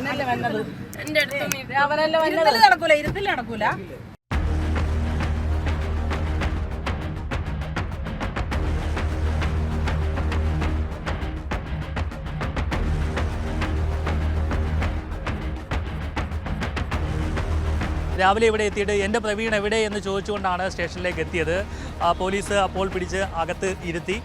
അവനല്ലേ വന്നത്? എന്റെ അടുത്ത് നീ അവനല്ലേ വന്നത്? ഇരുത്തിൽ നടക്കൂല ഇരുത്തിൽ നടക്കൂല. രാവിലെ ഇവിടെ എത്തിയിട്ട് എന്റെ പ്രവീൺ എവിടെ എന്ന് ചോദിച്ചുകൊണ്ടാണ് സ്റ്റേഷനിലേക്ക് എത്തിയത്. പോലീസ് അപ്പോൾ പിടിച്ച് അകത്ത് ഇരുത്തി.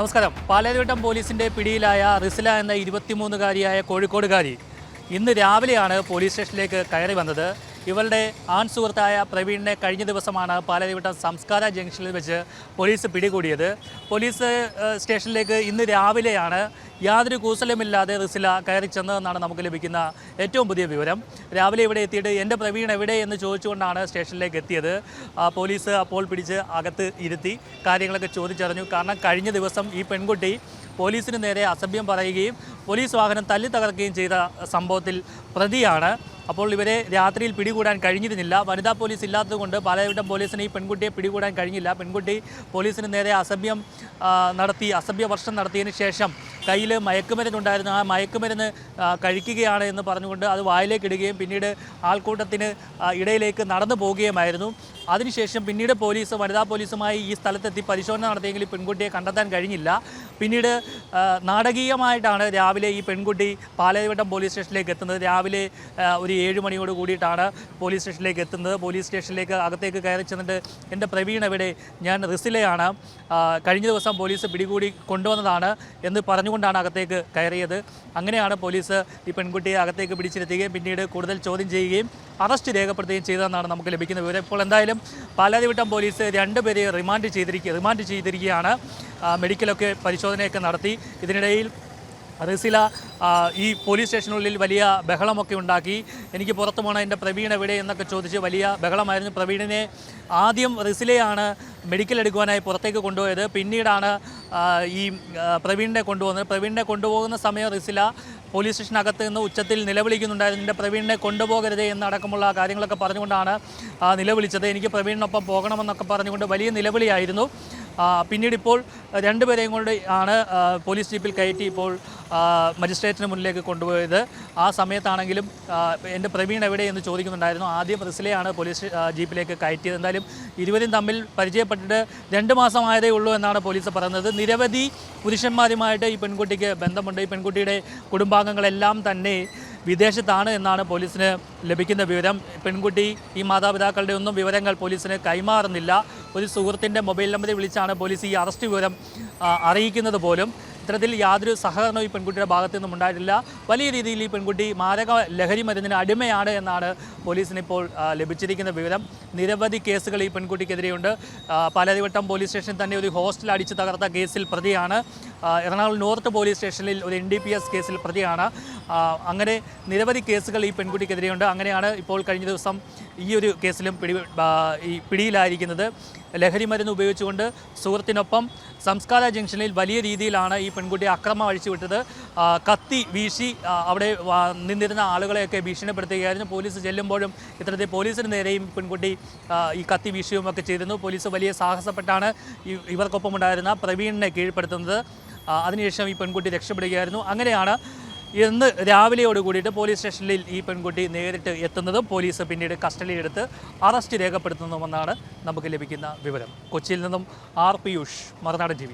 നമസ്കാരം. പാലാരിവട്ടം പോലീസിന്റെ പിടിയിലായ റിസില എന്ന ഇരുപത്തിമൂന്നുകാരിയായ കോഴിക്കോടുകാരി ഇന്ന് രാവിലെയാണ് പോലീസ് സ്റ്റേഷനിലേക്ക് കയറി വന്നത്. ഇവളുടെ ആൺ സുഹൃത്തായ പ്രവീണിനെ കഴിഞ്ഞ ദിവസമാണ് പാലാരിവട്ടം സംസ്കാര ജംഗ്ഷനിൽ വെച്ച് പോലീസ് പിടികൂടിയത്. പോലീസ് സ്റ്റേഷനിലേക്ക് ഇന്ന് രാവിലെയാണ് യാതൊരു കൂസലുമില്ലാതെ റിസില കയറി ചെന്നതെന്നാണ് നമുക്ക് ലഭിക്കുന്ന ഏറ്റവും പുതിയ വിവരം. രാവിലെ ഇവിടെ എത്തിയിട്ട് എന്റെ പ്രവീൺ എവിടെ? എന്ന് ചോദിച്ചുകൊണ്ടാണ് സ്റ്റേഷനിലേക്ക് എത്തിയത്. പോലീസ് അപ്പോൾ പിടിച്ച് അകത്ത് ഇരുത്തി കാര്യങ്ങളൊക്കെ ചോദിച്ചറിഞ്ഞു. കാരണം കഴിഞ്ഞ ദിവസം ഈ പെൺകുട്ടി പോലീസിന് നേരെ അസഭ്യം പറയുകയും പോലീസ് വാഹനം തല്ലി തകർക്കുകയും ചെയ്ത സംഭവത്തിൽ പ്രതിയാണ്. അപ്പോൾ ഇവരെ രാത്രിയിൽ പിടികൂടാൻ കഴിഞ്ഞിരുന്നില്ല. വനിതാ പോലീസ് ഇല്ലാത്തതുകൊണ്ട് പാലാരിവട്ടം പോലീസിന് ഈ പെൺകുട്ടിയെ പിടികൂടാൻ കഴിഞ്ഞില്ല. പെൺകുട്ടി പോലീസിന് നേരെ അസഭ്യം നടത്തി അസഭ്യ വർഷം നടത്തിയതിന് ശേഷം കയ്യിൽ മയക്കുമരുന്നുണ്ടായിരുന്നു. ആ മയക്കുമരുന്ന് കഴിക്കുകയാണ് എന്ന് പറഞ്ഞുകൊണ്ട് അത് വായിലേക്ക് ഇടുകയും പിന്നീട് ആൾക്കൂട്ടത്തിന് ഇടയിലേക്ക് നടന്നു പോവുകയുമായിരുന്നു. അതിനുശേഷം പിന്നീട് പോലീസ് വനിതാ പോലീസുമായി ഈ സ്ഥലത്തെത്തി പരിശോധന നടത്തിയെങ്കിലും പെൺകുട്ടിയെ കണ്ടെത്താൻ കഴിഞ്ഞില്ല. പിന്നീട് നാടകീയമായിട്ടാണ് രാവിലെ ഈ പെൺകുട്ടി പാലാരിവട്ടം പോലീസ് സ്റ്റേഷനിലേക്ക് എത്തുന്നത്. രാവിലെ ഒരു ഏഴ് മണിയോട് കൂടിയിട്ടാണ് പോലീസ് സ്റ്റേഷനിലേക്ക് എത്തുന്നത്. പോലീസ് സ്റ്റേഷനിലേക്ക് അകത്തേക്ക് കയറി ചെന്നിട്ട് എന്റെ പ്രവീൺ എവിടെ? ഞാൻ റിസിലയാണ്. കഴിഞ്ഞ ദിവസം പോലീസ് പിടികൂടി കൊണ്ടുവന്നതാണ് എന്ന് പറഞ്ഞുകൊണ്ടാണ് അകത്തേക്ക് കയറിയത്. അങ്ങനെയാണ് പോലീസ് ഈ പെൺകുട്ടിയെ അകത്തേക്ക് പിടിച്ചിരുത്തുകയും പിന്നീട് കൂടുതൽ ചോദ്യം ചെയ്യുകയും അറസ്റ്റ് രേഖപ്പെടുത്തുകയും ചെയ്തതെന്നാണ് നമുക്ക് ലഭിക്കുന്ന വിവരം. ഇപ്പോൾ എന്തായാലും പാലാരിവട്ടം പോലീസ് രണ്ടുപേരെ റിമാൻഡ് ചെയ്തിരിക്കുക റിമാൻഡ് ചെയ്തിരിക്കുകയാണ്. മെഡിക്കലൊക്കെ മെഡിക്കലൊക്കെ പരിശോധനയൊക്കെ നടത്തി. ഇതിനിടയിൽ റിസില ഈ പോലീസ് സ്റ്റേഷനുള്ളിൽ വലിയ ബഹളമൊക്കെ ഉണ്ടാക്കി. എനിക്ക് പുറത്തു പോകണം എന്റെ പ്രവീൺ എവിടെ എന്നൊക്കെ ചോദിച്ച് വലിയ ബഹളമായിരുന്നു. പ്രവീണിനെ ആദ്യം റിസിലയാണ് മെഡിക്കൽ എടുക്കുവാനായി പുറത്തേക്ക് കൊണ്ടുപോയത്. പിന്നീടാണ് ഈ പ്രവീണിനെ കൊണ്ടുപോകുന്നത് പ്രവീണിനെ കൊണ്ടുപോകുന്ന സമയം റിസില പോലീസ് സ്റ്റേഷനകത്ത് നിന്ന് ഉച്ചത്തിൽ നിലവിളിക്കുന്നുണ്ടായിരുന്നു. എന്റെ പ്രവീണിനെ കൊണ്ടുപോകരുത് എന്നടക്കമുള്ള കാര്യങ്ങളൊക്കെ പറഞ്ഞുകൊണ്ടാണ് നിലവിളിച്ചത്. എനിക്ക് പ്രവീണിനൊപ്പം പോകണമെന്നൊക്കെ പറഞ്ഞുകൊണ്ട് വലിയ നിലവിളിയായിരുന്നു. പിന്നീട് ഇപ്പോൾ രണ്ടുപേരെയും കൊണ്ട് ആണ് പോലീസ് ജീപ്പിൽ കയറ്റി ഇപ്പോൾ മജിസ്ട്രേറ്റിന് മുന്നിലേക്ക് കൊണ്ടുപോയത്. ആ സമയത്താണെങ്കിലും എന്റെ പ്രവീൺ എവിടെ എന്ന് ചോദിക്കുന്നുണ്ടായിരുന്നു. ആദ്യം റിസിലെയാണ് പോലീസ് ജീപ്പിലേക്ക് കയറ്റിയത്. എന്തായാലും ഇരുവരും തമ്മിൽ പരിചയപ്പെട്ടിട്ട് രണ്ട് മാസമായതേ ഉള്ളൂ എന്നാണ് പോലീസ് പറയുന്നത്. നിരവധി പുരുഷന്മാരുമായിട്ട് ഈ പെൺകുട്ടിക്ക് ബന്ധമുണ്ട്. ഈ പെൺകുട്ടിയുടെ കുടുംബാംഗങ്ങളെല്ലാം തന്നെ വിദേശത്താണ് എന്നാണ് പോലീസിന് ലഭിക്കുന്ന വിവരം. പെൺകുട്ടി ഈ മാതാപിതാക്കളുടെ ഒന്നും വിവരങ്ങൾ പോലീസിന് കൈമാറുന്നില്ല. ഒരു സുഹൃത്തിന്റെ മൊബൈൽ നമ്പറിൽ വിളിച്ചാണ് പോലീസ് ഈ അറസ്റ്റ് വിവരം അറിയിക്കുന്നത് പോലും. ഇത്തരത്തിൽ യാതൊരു സഹകരണവും ഈ പെൺകുട്ടിയുടെ ഭാഗത്തു നിന്നും ഉണ്ടായിട്ടില്ല. വലിയ രീതിയിൽ ഈ പെൺകുട്ടി മാരക ലഹരി മരുന്നിന് അടിമയാണ് എന്നാണ് പോലീസിന് ഇപ്പോൾ ലഭിച്ചിരിക്കുന്ന വിവരം. നിരവധി കേസുകൾ ഈ പെൺകുട്ടിക്കെതിരെയുണ്ട്. പലതിവട്ടം പോലീസ് സ്റ്റേഷനിൽ തന്നെ ഒരു ഹോസ്റ്റൽ അടിച്ചു തകർത്ത കേസിൽ പ്രതിയാണ്. എറണാകുളം നോർത്ത് പോലീസ് സ്റ്റേഷനിൽ ഒരു എൻ ഡി പി എസ് കേസിൽ പ്രതിയാണ്. അങ്ങനെ നിരവധി കേസുകൾ ഈ പെൺകുട്ടിക്കെതിരെയുണ്ട്. അങ്ങനെയാണ് ഇപ്പോൾ കഴിഞ്ഞ ദിവസം ഈ ഒരു കേസിലും പിടി ഈ പിടിയിലായിരിക്കുന്നത്. ലഹരി മരുന്ന് ഉപയോഗിച്ചുകൊണ്ട് സുഹൃത്തിനൊപ്പം സംസ്കാര ജംഗ്ഷനിൽ വലിയ രീതിയിലാണ് ഈ പെൺകുട്ടി അക്രമം അഴിച്ചുവിട്ടത്. കത്തി വീശി അവിടെ നിന്നിരുന്ന ആളുകളെയൊക്കെ ഭീഷണിപ്പെടുത്തുകയായിരുന്നു. പോലീസ് ചെല്ലുമ്പോഴും ഇത്തരത്തിൽ പോലീസിന് നേരെയും പെൺകുട്ടി ഈ കത്തി വീശുകയും ഒക്കെ ചെയ്തിരുന്നു. പോലീസ് വലിയ സാഹസപ്പെട്ടാണ് ഇവർക്കൊപ്പം ഉണ്ടായിരുന്ന പ്രവീണിനെ കീഴ്പ്പെടുത്തുന്നത്. അതിനുശേഷം ഈ പെൺകുട്ടി രക്ഷപ്പെടുകയായിരുന്നു. അങ്ങനെയാണ് ഇന്ന് രാവിലെയോട് കൂടിയിട്ട് പോലീസ് സ്റ്റേഷനിൽ ഈ പെൺകുട്ടി നേരിട്ട് എത്തുന്നതും പോലീസ് പിന്നീട് കസ്റ്റഡിയിലെടുത്ത് അറസ്റ്റ് രേഖപ്പെടുത്തുന്നതുമെന്നാണ് നമുക്ക് ലഭിക്കുന്ന വിവരം. കൊച്ചിയിൽ നിന്നും ആർ പിയൂഷ് മറുനാടൻ ടി